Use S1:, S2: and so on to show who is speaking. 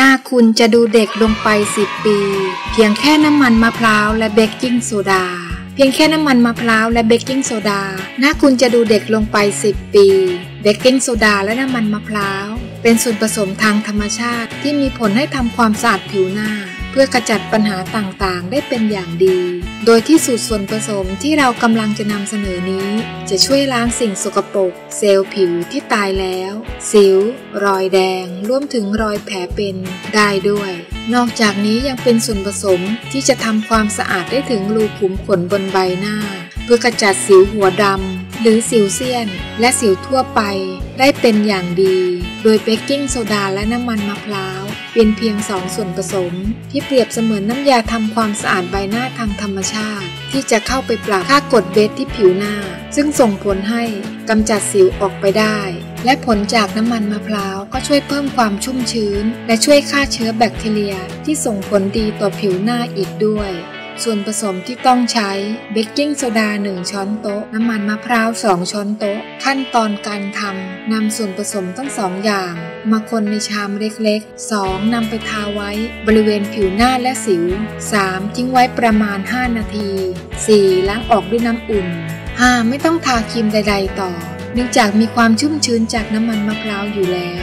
S1: หน้าคุณจะดูเด็กลงไปสิบปี เพียงแค่น้ำมันมะพร้าวและเบกกิ้งโซดา เพียงแค่น้ำมันมะพร้าวและเบกกิ้งโซดา หน้าคุณจะดูเด็กลงไป 10 ปี เบกกิ้งโซดาและน้ำมันมะพร้าว เป็นส่วนผสมทางธรรมชาติที่มีผลให้ทำความสะอาดผิวหน้า พื่อขจัดปัญหาต่างๆ ได้เป็นอย่างดี โดยที่สูตรส่วนผสมที่เรากำลังจะนำเสนอนี้ จะช่วยล้างสิ่งสกปรกเซลล์ผิวที่ตายแล้ว สิว รอยแดง รวมถึงรอยแผลเป็นได้ด้วย นอกจากนี้ยังเป็นส่วนผสมที่จะทำความสะอาดได้ถึงรูขุมขนบนใบหน้า เพื่อกระจัดสิวหัวดำ หรือสิวเซียน และสิวทั่วไปได้เป็นอย่างดี โดยเบกกิ้งโซดาและน้ำมันมะพร้าว เป็นเพียงสองส่วนผสม ที่เปรียบเสมือนน้ำยาทำความสะอาดใบหน้าทางธรรมชาติ ที่จะเข้าไปปรับค่ากรดเบสที่ผิวหน้า ซึ่งส่งผลให้กำจัดสิวออกไปได้ และผลจากน้ำมันมะพร้าวก็ช่วยเพิ่มความชุ่มชื้น และช่วยฆ่าเชื้อแบคทีเรีย ที่ส่งผลดีต่อผิวหน้าอีกด้วย ส่วนผสมที่ต้องใช้เบกกิ้งโซดา 1 ช้อนโต๊ะ น้ำมันมะพร้าว 2 ช้อนโต๊ะ ขั้นตอนการทำนำส่วนผสมทั้งสองอย่าง มาคนในชามเล็กๆ 2. นำไปทาไว้บริเวณผิวหน้าและสิว 3. ทิ้งไว้ประมาณ 5 นาที 4. ล้างออกด้วยน้ำอุ่น 5. ไม่ต้องทาครีมใด ๆ ต่อ เนื่องจากมีความชุ่มชื้นจากน้ำมันมะพร้าวอยู่แล้ว